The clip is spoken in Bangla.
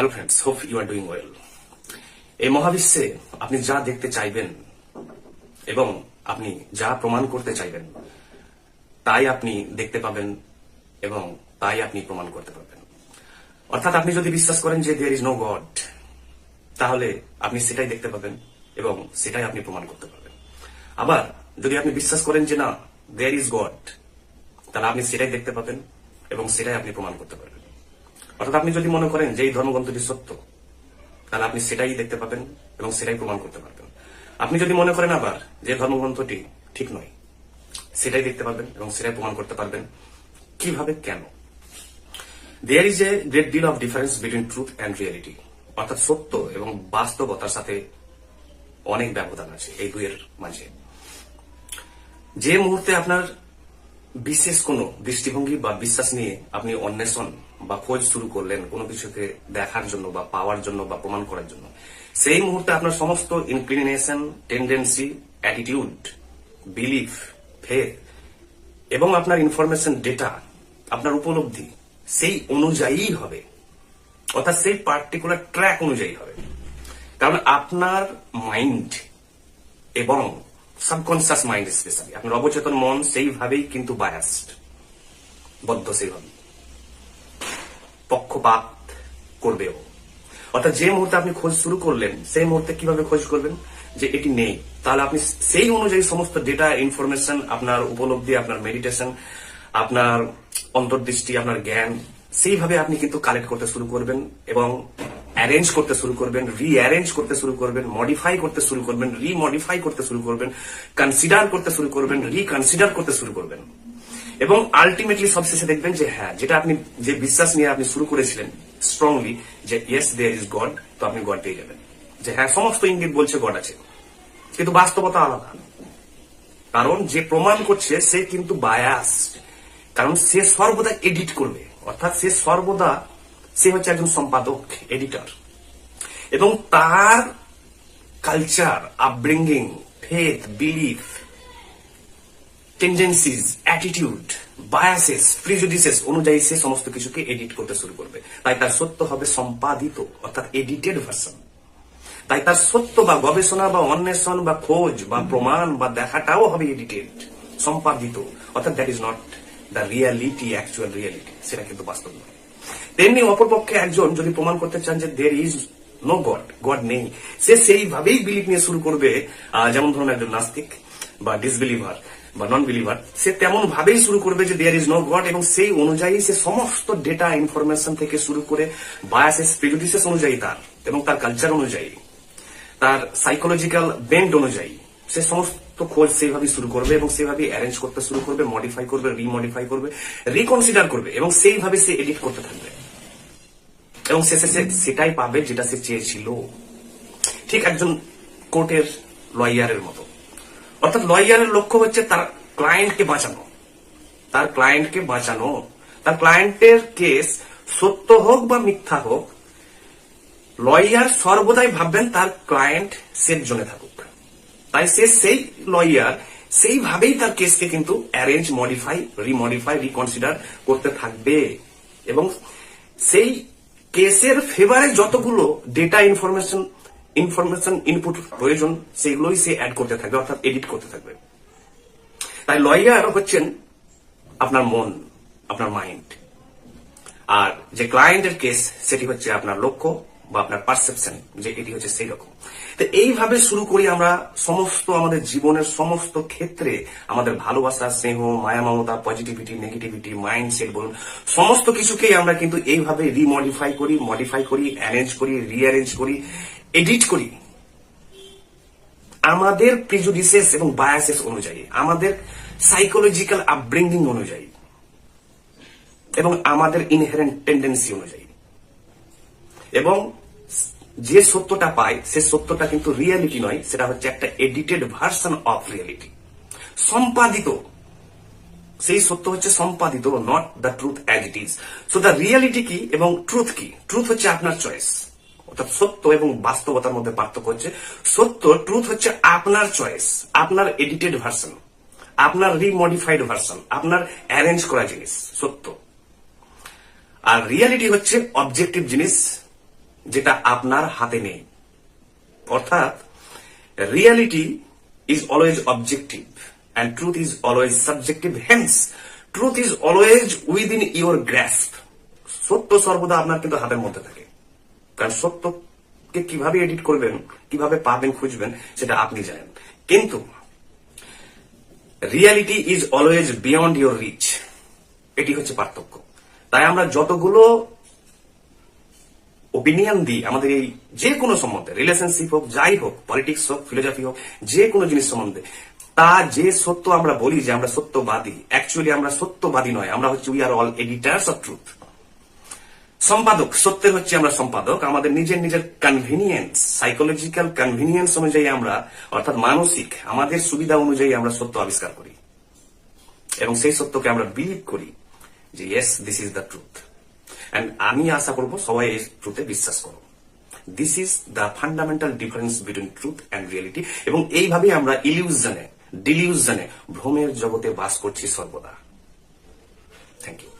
Hello friends hope you are doing well এই মহাবিশ্বে আপনি যা দেখতে চাইবেন এবং আপনি যা প্রমাণ করতে চাইবেন, তাই আপনি দেখতে পাবেন এবং তাই আপনি প্রমাণ করতে পারবেন। অর্থাৎ আপনি যদি বিশ্বাস করেন যে দেয়ার ইজ নো গড তাহলে আপনি সেটাই দেখতে পাবেন এবং সেটাই আপনি প্রমাণ করতে পারবেন। আবার যদি আপনি বিশ্বাস করেন যে না দেয়ার ইজ গড তাহলে আপনি সেটাই দেখতে পাবেন এবং সেটাই আপনি প্রমাণ করতে পারবেন। অর্থাৎ আপনি যদি মনে করেন যে এই ধর্মগ্রন্থটি সত্য, তাহলে আপনি সেটাই দেখতে পাবেন এবং সেটাই প্রমাণ করতে পারবেন। আপনি যদি মনে করেন আবার যে ধর্মগ্রন্থটি ঠিক নয়, সেটাই দেখতে পাবেন এবং সেটাই প্রমাণ করতে পারবেন। কীভাবে? কেন? There is a great deal of difference between truth and reality অর্থাৎ সত্য এবং বাস্তবতার সাথে অনেক ব্যবধান আছে এই দুইয়ের মাঝে। যে মুহূর্তে আপনার বিশেষ কোনো দৃষ্টিভঙ্গি বা বিশ্বাস নিয়ে আপনি অন্বেষণ বা খোঁজ শুরু করলেন কোনো কিছুকে দেখার জন্য বা পাওয়ার জন্য বা প্রমাণ করার জন্য। সেই মুহূর্তে আপনার সমস্ত inclination tendency attitude belief faith এবং আপনার ইনফরমেশন ডেটা আপনার উপলব্ধি সেই অনুযায়ী হবে। অর্থাৎ সেই পার্টিকুলার ট্র্যাক অনুযায়ী হবে। কারণ আপনার মাইন্ড এবং সাবকনসিয়াস মাইন্ড স্পেশালি আপনার অবচেতন মন সেইভাবেই কিন্তু বায়াসড বদ্ধ সেইভাবে পক্ষপাত করবেও। অর্থাৎ যে মুহূর্তে আপনি খোঁজ শুরু করলেন, সেই মুহূর্তে কীভাবে খোঁজ করবেন? যে এটি নেই। তাহলে আপনি সেই অনুযায়ী সমস্ত ডেটা ইনফরমেশন আপনার উপলব্ধি, আপনার মেডিটেশন আপনার অন্তর্দৃষ্টি, আপনার জ্ঞান, সেইভাবে আপনি কিন্তু কালেক্ট করতে শুরু করবেন এবং অ্যারেঞ্জ করতে শুরু করবেন রিঅ্যারেঞ্জ করতে শুরু করবেন মডিফাই করতে শুরু করবেন রিমডিফাই করতে শুরু করবেন কনসিডার করতে শুরু করবেন রিকনসিডার করতে শুরু করবেন। এবং আলটিমেটলি সবশেষে দেখবেন যে হ্যাঁ যেটা আপনি, যে বিশ্বাস নিয়ে আপনি শুরু করেছিলেন স্ট্রংলি যে ইয়েস দেয়ার ইজ গড তো আপনি গড পেয়ে যাবেন। যে হ্যাঁ সমস্ত ইঙ্গিত বলছে গড আছে। কিন্তু বাস্তবতা আলাদা। কারণ যে প্রমাণ করছে, সে কিন্তু বায়াস কারণ সে সর্বদা এডিট করবে। অর্থাৎ সে সর্বদা, সে হচ্ছে একজন সম্পাদক এডিটর এবং তার culture upbringing faith belief tendencies attitude biases prejudices অনুযায়ী সে সমস্ত কিছুকে এডিট করতে শুরু করবে। তাই তার সত্য হবে সম্পাদিত, অর্থাৎ এডিটেড ভার্সন তাই তার সত্য বা গবেষণা বা অন্বেষণ বা খোঁজ বা প্রমাণ বা দেখাটাও হবে এডিটেড সম্পাদিত। অর্থাৎ that is not the reality actual reality সেটা কিন্তু বাস্তব নয়। তেমনি অপরপক্ষে একজন যদি প্রমাণ করতে চান যে there is no God God নেই, সে সেইভাবেই বিলিভ নিয়ে শুরু করবে যেমন ধরুন একজন নাস্তিক বা ডিসবিলিভার বা নন বিলিভার সে তেমন ভাবেই শুরু করবে যে দেয়ার ইজ নো গড এবং সেই অনুযায়ী সে সমস্ত ডেটা ইনফরমেশন থেকে শুরু করে বায়াসেস প্রিজুডিসেস অনুযায়ী তার এবং তার কালচার অনুযায়ী, তার সাইকোলজিক্যাল বেন্ড অনুযায়ী সে সমস্ত খোঁজ সেইভাবে শুরু করবে এবং সেভাবে অ্যারেঞ্জ করতে শুরু করবে মডিফাই করবে রিমডিফাই করবে রিকনসিডার করবে এবং সেইভাবে সে এডিট করতে থাকবে। এবং শেষে সে সেটাই পাবে যেটা সে চেয়েছিল। ঠিক একজন কোর্টের লয়ারের মতো। অর্থাৎ লয়ারের লক্ষ্য হচ্ছে তার ক্লায়েন্টকে বাঁচানো। তার ক্লায়েন্টকে বাঁচানো। তার ক্লায়েন্টের কেস সত্য হোক বা মিথ্যা হোক, লয়ার সর্বদাই ভাববেন তার ক্লায়েন্ট সেফ জোনে থাকুক। তাই সে সেই লয়ার, সেইভাবেই তার কেসকে কিন্তু অ্যারেঞ্জ মডিফাই রিমডিফাই রিকনসিডার করতে থাকবে। এবং সেই কেসের ফেভারে যতগুলো ডেটা ইনফরমেশন ইনফরমেশন ইনপুট প্রয়োজন সেগুলোই সে অ্যাড করতে থাকবে, অর্থাৎ এডিট করতে থাকবে। তাই লয়ার হচ্ছেন আপনার মন, আপনার মাইন্ড আর যে ক্লায়েন্টের কেস সেটি হচ্ছে আপনার লক্ষ্য বা আপনার পারসেপশন যে এটি হচ্ছে সেই রকম তো এইভাবে শুরু করি আমরা সমস্ত আমাদের জীবনের সমস্ত ক্ষেত্রে আমাদের ভালোবাসা, স্নেহ, মায়া, মমতা পজিটিভিটি নেগেটিভিটি মাইন্ডসেট বলুন, সমস্ত কিছুকেই আমরা কিন্তু এইভাবে রিমডিফাই করি মডিফাই করি অ্যারেঞ্জ করি রিঅ্যারেঞ্জ করি এডিট করি। আমাদের প্রিজুডিসেস এবং বায়াসেস অনুযায়ী, আমাদের সাইকোলজিক্যাল আপব্রিঙ্গিং অনুযায়ী এবং আমাদের ইনহেরেন্ট টেন্ডেন্সি অনুযায়ী। এবং যে সত্যটা পাই, সে সত্যটা কিন্তু রিয়েলিটি নয়, সেটা হচ্ছে একটা এডিটেড ভার্সন অফ রিয়েলিটি সম্পাদিত, সেই সত্য হচ্ছে সম্পাদিত not the truth as it is so the reality কি এবং ট্রুথ কি? ট্রুথ হচ্ছে আপনার চয়েস অর্থাৎ সত্য এবং বাস্তবতার মধ্যে পার্থক্য হচ্ছে, সত্য ট্রুথ হচ্ছে আপনার চয়েস আপনার এডিটেড ভার্সন আপনার রিমডিফাইড ভার্সন আপনার অ্যারেঞ্জ করা জিনিস, সত্য। আর রিয়ালিটি হচ্ছে অবজেক্টিভ জিনিস যেটা আপনার হাতে নেই। অর্থাৎ reality is always objective and truth is always subjective hence truth is always within your grasp সত্য সর্বদা আপনার কিন্তু হাতের মধ্যে থাকে। কারণ সত্যকে কীভাবে এডিট করবেন, কীভাবে পাবেন, খুঁজবেন, সেটা আপনি জানেন। কিন্তু reality is always beyond your reach এটি হচ্ছে পার্থক্য। তাই আমরা যতগুলো ওপিনিয়ন দিই, আমাদের এই যে কোনো সম্বন্ধে রিলেশনশিপ হোক, যাই হোক পলিটিক্স হোক ফিলোসফি হোক যে কোনো জিনিস সম্বন্ধে, তা যে সত্য আমরা বলি যে আমরা সত্যবাদী অ্যাকচুয়ালি আমরা সত্যবাদী নয়, আমরা হচ্ছে we are all editors of truth সম্পাদক, সত্যের হচ্ছে আমরা সম্পাদক। আমাদের নিজের নিজের কনভিনিয়েন্স সাইকোলজিক্যাল কনভিনিয়েন্স অনুযায়ী আমরা, অর্থাৎ মানসিক, আমাদের সুবিধা অনুযায়ী আমরা সত্য আবিষ্কার করি। এবং সেই সত্যকে আমরা বিলিভ করি যে yes this is the truth and আমি আশা করব সবাই এই ট্রুথে বিশ্বাস করো। This is the fundamental difference between truth and reality এবং এইভাবেই আমরা ইলিউশনে ডিলিউশনে ভ্রমের জগতে বাস করছি সর্বদা। Thank you